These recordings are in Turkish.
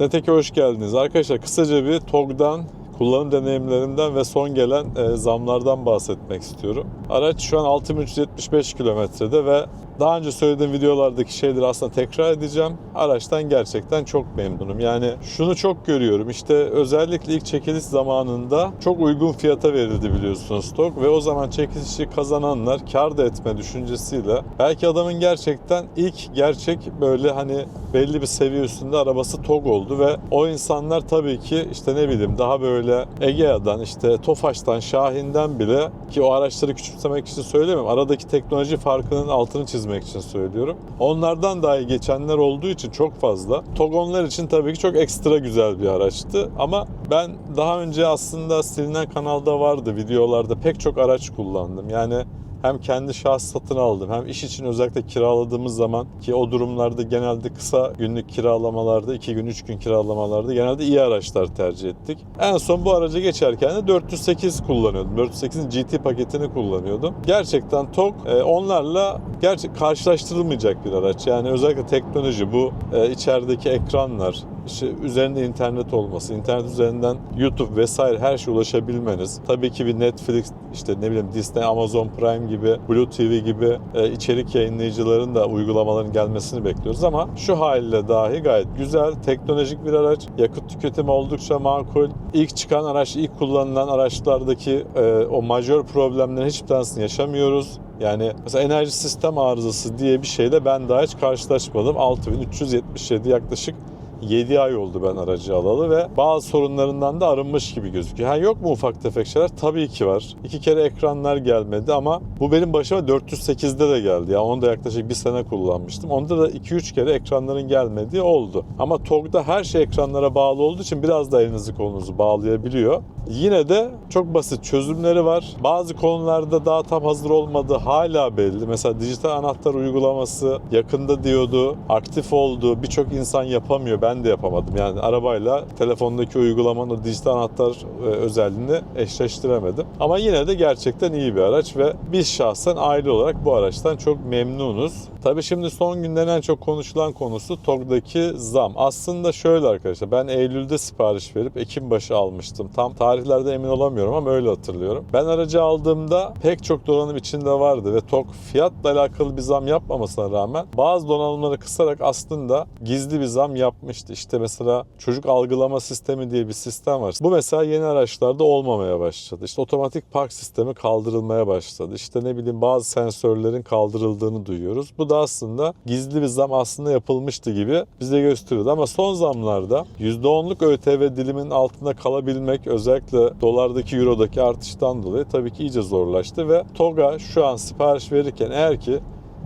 Netek'e hoş geldiniz. Arkadaşlar kısaca bir TOG'dan, kullanım deneyimlerimden ve son gelen e, zamlardan bahsetmek istiyorum. Araç şu an 6375 kilometrede ve daha önce söylediğim videolardaki şeyleri aslında tekrar edeceğim. Araçtan gerçekten çok memnunum. Yani şunu çok görüyorum. İşte özellikle ilk çekiliş zamanında çok uygun fiyata verildi biliyorsunuz TOG ve o zaman çekilişi kazananlar kar da etme düşüncesiyle belki adamın gerçekten ilk gerçek böyle hani belli bir seviye üstünde arabası TOG oldu ve o insanlar tabii ki işte ne bileyim daha böyle Egea'dan işte Tofaş'tan Şahin'den bile ki o araçları küçümsemek için söylemiyorum. Aradaki teknoloji farkının altını çizmek için söylüyorum. Onlardan dahi geçenler olduğu için çok fazla. TOG onlar için tabii ki çok ekstra güzel bir araçtı ama ben daha önce aslında silinen kanalda vardı videolarda pek çok araç kullandım. Yani hem kendi şahs satın aldım hem iş için özellikle kiraladığımız zaman ki o durumlarda genelde kısa günlük kiralamalarda 2 gün 3 gün kiralamalarda genelde iyi araçlar tercih ettik. En son bu araca geçerken de 408 kullanıyordum. 408'in GT paketini kullanıyordum. Gerçekten TOG e, onlarla gerçek karşılaştırılmayacak bir araç. Yani özellikle teknoloji bu e, içerideki ekranlar işte üzerinde internet olması, internet üzerinden YouTube vesaire her şeye ulaşabilmeniz. Tabii ki bir Netflix, işte ne bileyim Disney, Amazon Prime gibi, Blue TV gibi e, içerik yayınlayıcıların da uygulamaların gelmesini bekliyoruz ama şu haliyle dahi gayet güzel, teknolojik bir araç. Yakıt tüketimi oldukça makul. İlk çıkan araç, ilk kullanılan araçlardaki e, o majör problemlerin hiçbir tanesini yaşamıyoruz. Yani mesela enerji sistem arızası diye bir şeyle ben daha hiç karşılaşmadım. 6377 yaklaşık 7 ay oldu ben aracı alalı ve bazı sorunlarından da arınmış gibi gözüküyor. Ha yok mu ufak tefek şeyler? Tabii ki var. İki kere ekranlar gelmedi ama bu benim başıma 408'de de geldi. Ya onu da yaklaşık bir sene kullanmıştım. Onda da 2-3 kere ekranların gelmediği oldu. Ama TOG'da her şey ekranlara bağlı olduğu için biraz da elinizi kolunuzu bağlayabiliyor. Yine de çok basit çözümleri var. Bazı konularda daha tam hazır olmadığı hala belli. Mesela dijital anahtar uygulaması yakında diyordu, aktif oldu. Birçok insan yapamıyor. Ben de yapamadım. Yani arabayla telefondaki uygulamanın o dijital anahtar e, özelliğini eşleştiremedim. Ama yine de gerçekten iyi bir araç ve biz şahsen aile olarak bu araçtan çok memnunuz. Tabii şimdi son günlerin en çok konuşulan konusu TOG'daki zam. Aslında şöyle arkadaşlar ben Eylül'de sipariş verip Ekim başı almıştım. Tam tarihlerde emin olamıyorum ama öyle hatırlıyorum. Ben aracı aldığımda pek çok donanım içinde vardı ve TOG fiyatla alakalı bir zam yapmamasına rağmen bazı donanımları kısarak aslında gizli bir zam yapmıştı. İşte mesela çocuk algılama sistemi diye bir sistem var. Bu mesela yeni araçlarda olmamaya başladı. İşte otomatik park sistemi kaldırılmaya başladı. İşte ne bileyim bazı sensörlerin kaldırıldığını duyuyoruz. Bu da aslında gizli bir zam aslında yapılmıştı gibi bize gösteriyordu. Ama son zamlarda %10'luk ÖTV dilimin altında kalabilmek özellikle dolardaki eurodaki artıştan dolayı tabii ki iyice zorlaştı ve TOG'a şu an sipariş verirken eğer ki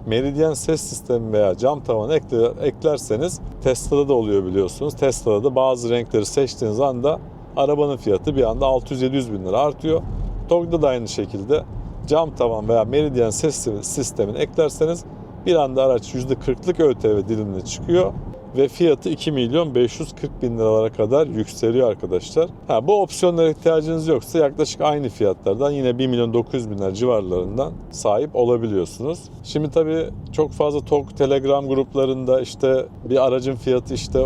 Meridian ses sistemi veya cam tavan ekle, eklerseniz Tesla'da da oluyor biliyorsunuz. Tesla'da da bazı renkleri seçtiğiniz anda arabanın fiyatı bir anda 600-700 bin lira artıyor. TOG'da da aynı şekilde cam tavan veya Meridian ses sistemini eklerseniz bir anda araç %40'lık ÖTV dilimine çıkıyor ve fiyatı 2 milyon 540 bin liralara kadar yükseliyor arkadaşlar. Ha, bu opsiyonlara ihtiyacınız yoksa yaklaşık aynı fiyatlardan yine 1 milyon 900 bin lira civarlarından sahip olabiliyorsunuz. Şimdi tabii çok fazla TOG Telegram gruplarında işte bir aracın fiyatı işte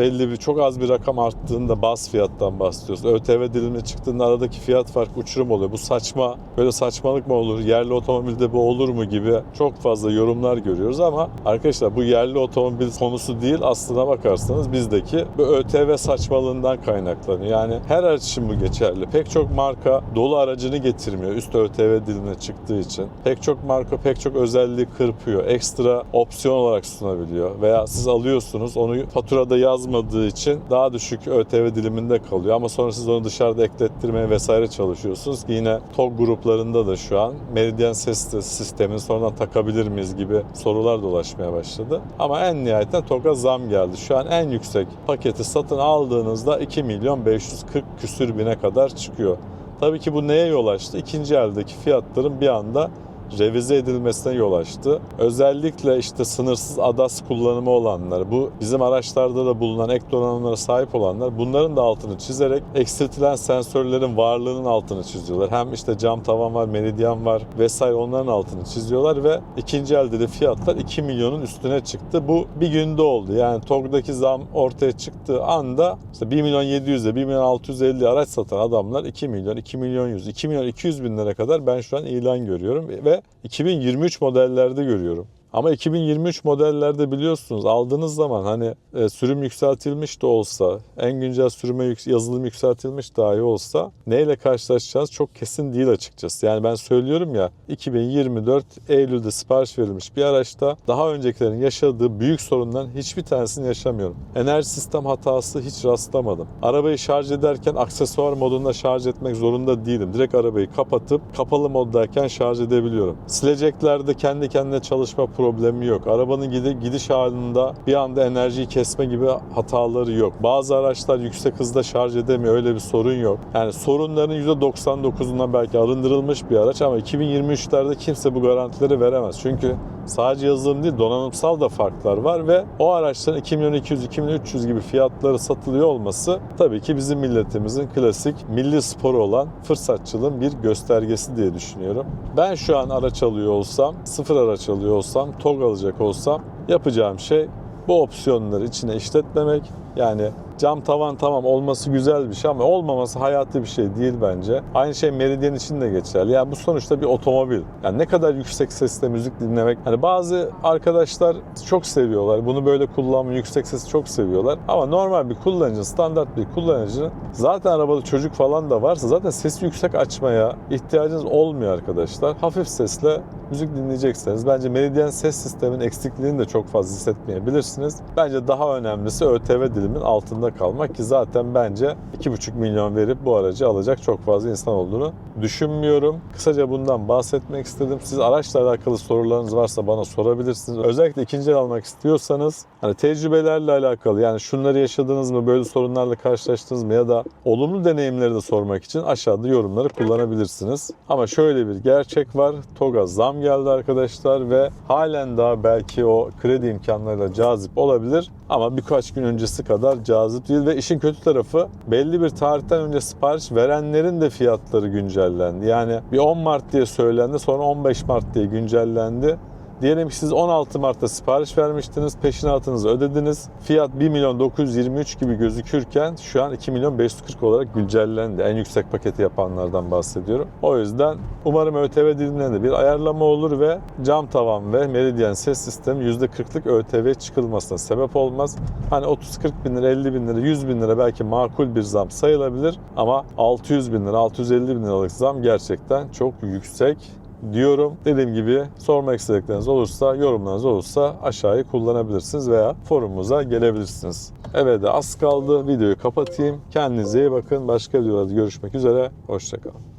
belli bir çok az bir rakam arttığında bas fiyattan bahsediyoruz. ÖTV dilimine çıktığında aradaki fiyat farkı uçurum oluyor. Bu saçma, böyle saçmalık mı olur? Yerli otomobilde bu olur mu gibi çok fazla yorumlar görüyoruz ama arkadaşlar bu yerli otomobil konusu değil aslına bakarsanız bizdeki bu ÖTV saçmalığından kaynaklanıyor. Yani her araç için bu geçerli. Pek çok marka dolu aracını getirmiyor üst ÖTV dilimine çıktığı için. Pek çok marka pek çok özelliği kırpıyor. Ekstra opsiyon olarak sunabiliyor. Veya siz alıyorsunuz onu faturada yazmadığı için daha düşük ÖTV diliminde kalıyor. Ama sonra siz onu dışarıda eklettirmeye vesaire çalışıyorsunuz yine TOG gruplarında da şu an Meridian ses sistemini sonradan takabilir miyiz gibi sorular dolaşmaya başladı. Ama en nihayetinde TOG'a zam geldi. Şu an en yüksek paketi satın aldığınızda 2 milyon 540 küsür bine kadar çıkıyor. Tabii ki bu neye yol açtı? İkinci eldeki fiyatların bir anda revize edilmesine yol açtı. Özellikle işte sınırsız ADAS kullanımı olanlar, bu bizim araçlarda da bulunan ek donanımlara sahip olanlar bunların da altını çizerek eksiltilen sensörlerin varlığının altını çiziyorlar. Hem işte cam tavan var, meridyen var vesaire onların altını çiziyorlar ve ikinci elde de fiyatlar 2 milyonun üstüne çıktı. Bu bir günde oldu. Yani TOG'daki zam ortaya çıktığı anda işte 1 milyon 700'e 1 milyon 650 araç satan adamlar 2 milyon, 2 milyon 100, 2 milyon 200 bin lira kadar ben şu an ilan görüyorum ve 2023 modellerde görüyorum. Ama 2023 modellerde biliyorsunuz aldığınız zaman hani e, sürüm yükseltilmiş de olsa, en güncel sürüme yük- yazılım yükseltilmiş dahi olsa neyle karşılaşacağınız çok kesin değil açıkçası. Yani ben söylüyorum ya 2024 Eylül'de sipariş verilmiş bir araçta daha öncekilerin yaşadığı büyük sorunların hiçbir tanesini yaşamıyorum. Enerji sistem hatası hiç rastlamadım. Arabayı şarj ederken aksesuar modunda şarj etmek zorunda değilim. Direkt arabayı kapatıp kapalı moddayken şarj edebiliyorum. Sileceklerde kendi kendine çalışma problemi yok. Arabanın gidi- gidiş halinde bir anda enerjiyi kesme gibi hataları yok. Bazı araçlar yüksek hızda şarj edemiyor. Öyle bir sorun yok. Yani sorunların %99'undan belki arındırılmış bir araç ama 2023'lerde kimse bu garantileri veremez. Çünkü sadece yazılım değil donanımsal da farklar var ve o araçların 2 milyon 200 2 milyon 300 gibi fiyatları satılıyor olması tabii ki bizim milletimizin klasik milli sporu olan fırsatçılığın bir göstergesi diye düşünüyorum. Ben şu an araç alıyor olsam, sıfır araç alıyor olsam, TOG alacak olsam yapacağım şey bu opsiyonları içine işletmemek. Yani cam tavan tamam olması güzel bir şey ama olmaması hayati bir şey değil bence. Aynı şey Meridian için de geçerli. Yani bu sonuçta bir otomobil. Yani ne kadar yüksek sesle müzik dinlemek. Hani bazı arkadaşlar çok seviyorlar. Bunu böyle kullanmayı, yüksek sesi çok seviyorlar. Ama normal bir kullanıcı, standart bir kullanıcı zaten arabada çocuk falan da varsa zaten sesi yüksek açmaya ihtiyacınız olmuyor arkadaşlar. Hafif sesle müzik dinleyecekseniz bence Meridian ses sisteminin eksikliğini de çok fazla hissetmeyebilirsiniz. Bence daha önemlisi ÖTV dilimin altında kalmak ki zaten bence 2,5 milyon verip bu aracı alacak çok fazla insan olduğunu düşünmüyorum. Kısaca bundan bahsetmek istedim. Siz araçla alakalı sorularınız varsa bana sorabilirsiniz. Özellikle ikinci el almak istiyorsanız hani tecrübelerle alakalı yani şunları yaşadınız mı, böyle sorunlarla karşılaştınız mı ya da olumlu deneyimleri de sormak için aşağıda yorumları kullanabilirsiniz. Ama şöyle bir gerçek var. TOG'a zam geldi arkadaşlar ve halen daha belki o kredi imkanlarıyla cazip olabilir ama birkaç gün öncesi kadar cazip değil ve işin kötü tarafı belli bir tarihten önce sipariş verenlerin de fiyatları güncellendi. Yani bir 10 Mart diye söylendi sonra 15 Mart diye güncellendi. Diyelim ki siz 16 Mart'ta sipariş vermiştiniz, peşinatınızı ödediniz. Fiyat 1 milyon 923 gibi gözükürken şu an 2 milyon 540 olarak güncellendi. En yüksek paketi yapanlardan bahsediyorum. O yüzden umarım ÖTV dilimlerinde bir ayarlama olur ve cam tavan ve Meridian ses sistemi %40'lık ÖTV çıkılmasına sebep olmaz. Hani 30-40 bin lira, 50 bin lira, 100 bin lira belki makul bir zam sayılabilir ama 600 bin lira, 650 bin liralık zam gerçekten çok yüksek diyorum. Dediğim gibi sormak istedikleriniz olursa, yorumlarınız olursa aşağıya kullanabilirsiniz veya forumumuza gelebilirsiniz. Evet az kaldı. Videoyu kapatayım. Kendinize iyi bakın. Başka videolarda görüşmek üzere. Hoşçakalın.